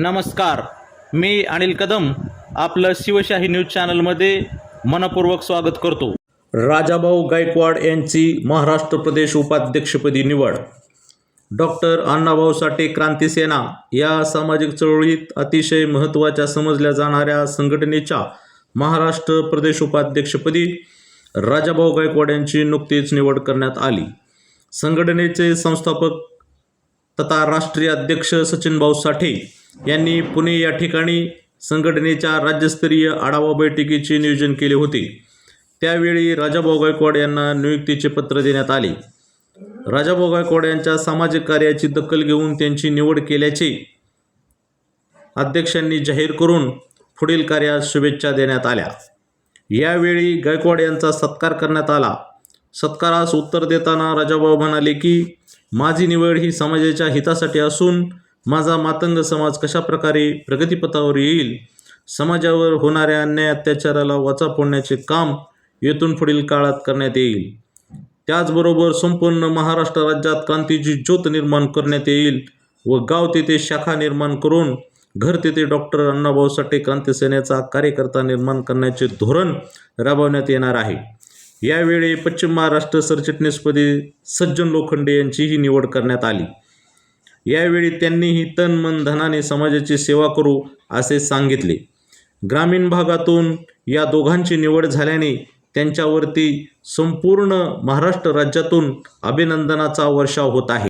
नमस्कार. मी अनिल कदम आपलं शिवशाही न्यूज चॅनलमध्ये मनपूर्वक स्वागत करतो. राजाभाऊ गायकवाड यांची महाराष्ट्र प्रदेश उपाध्यक्षपदी निवड. डॉक्टर अण्णाभाऊ साठे क्रांतीसेना या सामाजिक चळवळीत अतिशय महत्त्वाच्या समजल्या जाणाऱ्या संघटनेच्या महाराष्ट्र प्रदेश उपाध्यक्षपदी राजाभाऊ गायकवाड यांची नुकतीच निवड करण्यात आली. संघटनेचे संस्थापक तथा राष्ट्रीय अध्यक्ष सचिनभाऊ साठे यांनी पुणे या ठिकाणी संघटनेच्या राज्यस्तरीय आढावा बैठकीचे नियोजन केले होते. त्यावेळी राजाभाऊ गायकवाड यांना नियुक्तीचे पत्र देण्यात आले. राजाभाऊ गायकवाड यांच्या सामाजिक कार्याची दखल घेऊन त्यांची निवड केल्याचे अध्यक्षांनी जाहीर करून पुढील कार्यास शुभेच्छा देण्यात आल्या. यावेळी गायकवाड यांचा सत्कार करण्यात आला. सत्कारास उत्तर देताना राजाभाऊ म्हणाले की माझी निवड ही समाजाच्या हितासाठी असून माझा मातंग समाज कशा प्रकारे प्रगतीपथावर येईल? समाजावर होणाऱ्या अन्याय अत्याचाराला वाचा फोडण्याचे काम येथून पुढील काळात करण्यात येईल. त्याचबरोबर संपूर्ण महाराष्ट्र राज्यात क्रांतीची ज्योत निर्माण करण्यात येईल व गाव तेथे शाखा निर्माण करून घर तेथे डॉक्टर अण्णाभाऊ साठे क्रांती सेनेचा कार्यकर्ता निर्माण करण्याचे धोरण राबवण्यात येणार आहे. यावेळी पश्चिम महाराष्ट्र सरचिटणीसपदी सज्जन लोखंडे यांचीही निवड करण्यात आली. यावेळी त्यांनीही तन मन धनाने समाजाची सेवा करू असे सांगितले. ग्रामीण भागातून या दोघांची निवड झाल्याने त्यांच्यावरती संपूर्ण महाराष्ट्र राज्यातून अभिनंदनाचा वर्षाव होत आहे.